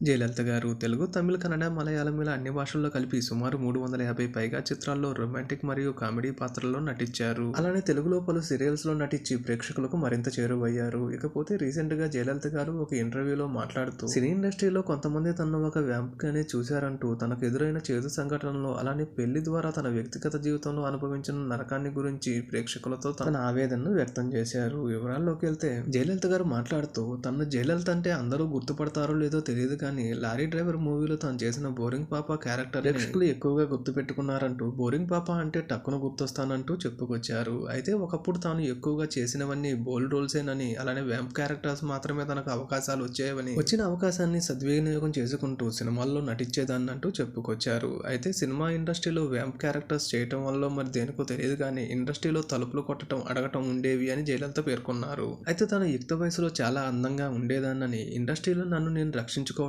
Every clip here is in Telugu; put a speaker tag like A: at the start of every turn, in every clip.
A: జయలలిత గారు తెలుగు తమిళ కన్నడ మలయాళం ఇలా అన్ని భాషల్లో కలిపి సుమారు మూడు వందల యాభై పైగా చిత్రాల్లో రొమాంటిక్ మరియు కామెడీ పాత్రల్లో నటించారు. అలానే తెలుగులో పలు సీరియల్స్లో నటించి ప్రేక్షకులకు మరింత చేరువయ్యారు. ఇకపోతే రీసెంట్గా జయలలిత గారు ఒక ఇంటర్వ్యూలో మాట్లాడుతూ సినీ ఇండస్ట్రీలో కొంతమంది తనను ఒక వ్యాంప్ గానే చూశారంటూ తనకు ఎదురైన చేదు సంఘటనలో అలానే పెళ్ళి ద్వారా తన వ్యక్తిగత జీవితంలో అనుభవించిన నరకాన్ని గురించి ప్రేక్షకులతో తన ఆవేదనను వ్యక్తం చేశారు. వివరాల్లోకి వెళ్తే జయలలిత గారు మాట్లాడుతూ తన జయలలిత అంటే అందరూ గుర్తుపడతారో లేదో తెలియదు కానీ లారీ డ్రైవర్ మూవీలో తను చేసిన బోరింగ్ పాప క్యారెక్టర్ ప్రేక్షకులు ఎక్కువగా గుర్తు పెట్టుకున్నారంటూ బోరింగ్ పాప అంటే టక్కున గుర్తొస్తానంటూ చెప్పుకొచ్చారు. అయితే ఒకప్పుడు తాను ఎక్కువగా చేసినవన్నీ బోల్డ్ రోల్సేనని అలానే వ్యాంప్ క్యారెక్టర్స్ మాత్రమే తనకు అవకాశాలు వచ్చేవని వచ్చిన అవకాశాన్ని సద్వినియోగం చేసుకుంటూ సినిమాల్లో నటించేదాన్నంటూ చెప్పుకొచ్చారు. అయితే సినిమా ఇండస్ట్రీలో వ్యాంప్ క్యారెక్టర్స్ చేయటం వల్ల మరి దేనికో తెలియదు కానీ ఇండస్ట్రీలో తలుపులు కొట్టడం అడగటం ఉండేవి అని జయలలిత పేర్కొన్నారు. అయితే తన యుక్త వయసులో చాలా అందంగా ఉండేదాన్నని ఇండస్ట్రీలో నన్ను నేను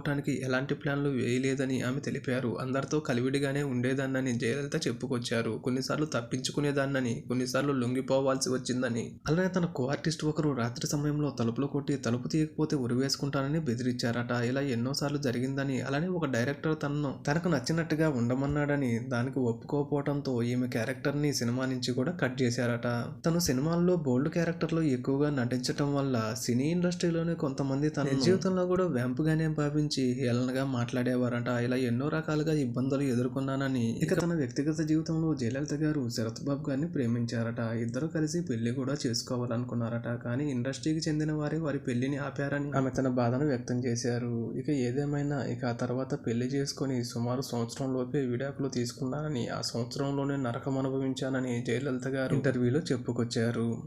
A: రక్షించుకోవటానికి ఎలాంటి ప్లాన్లు వేయలేదని ఆమె తెలిపారు. అందరితో కలివిడిగానే ఉండేదాన్నని జయలలిత చెప్పుకొచ్చారు. కొన్నిసార్లు తప్పించుకునేదాన్నని కొన్నిసార్లు లొంగిపోవాల్సి వచ్చిందని. అలానే తన కో ఆర్టిస్ట్ ఒకరు రాత్రి సమయంలో తలుపులు కొట్టి తలుపు తీయకపోతే ఉరివేసుకుంటానని బెదిరించారట. ఇలా ఎన్నోసార్లు జరిగిందని అలానే ఒక డైరెక్టర్ తనను తనకు నచ్చినట్టుగా ఉండమన్నాడని దానికి ఒప్పుకోకపోవడంతో ఈమె క్యారెక్టర్ని సినిమా నుంచి కూడా కట్ చేశారట. తను సినిమాల్లో బోల్డ్ క్యారెక్టర్లు ఎక్కువగా నటించటం వల్ల సినీ ఇండస్ట్రీలోనే కొంతమంది తన జీవితంలో కూడా వెంపుగానే భావించి హేళనగా మాట్లాడేవారట. ఇలా ఎన్నో రకాలుగా ఇబ్బందులు ఎదుర్కొన్నానని. ఇక తన వ్యక్తిగత జీవితంలో జయలలిత గారు శరత్ బాబు గారిని ప్రేమించారట. ఇద్దరు కలిసి పెళ్ళి కూడా చేసుకోవాలనుకున్నారట. కానీ ఇండస్ట్రీకి చెందిన వారే వారి పెళ్ళిని ఆపారని ఆమె తన బాధను వ్యక్తం చేశారు. ఇక ఏదేమైనా ఇక ఆ తర్వాత పెళ్ళి చేసుకుని సుమారు సంవత్సరం లోపే విడాకులు తీసుకున్నానని ఆ సంవత్సరంలోనే నరకం అనుభవించానని జయలలిత గారు ఇంటర్వ్యూలో చెప్పుకొచ్చారు.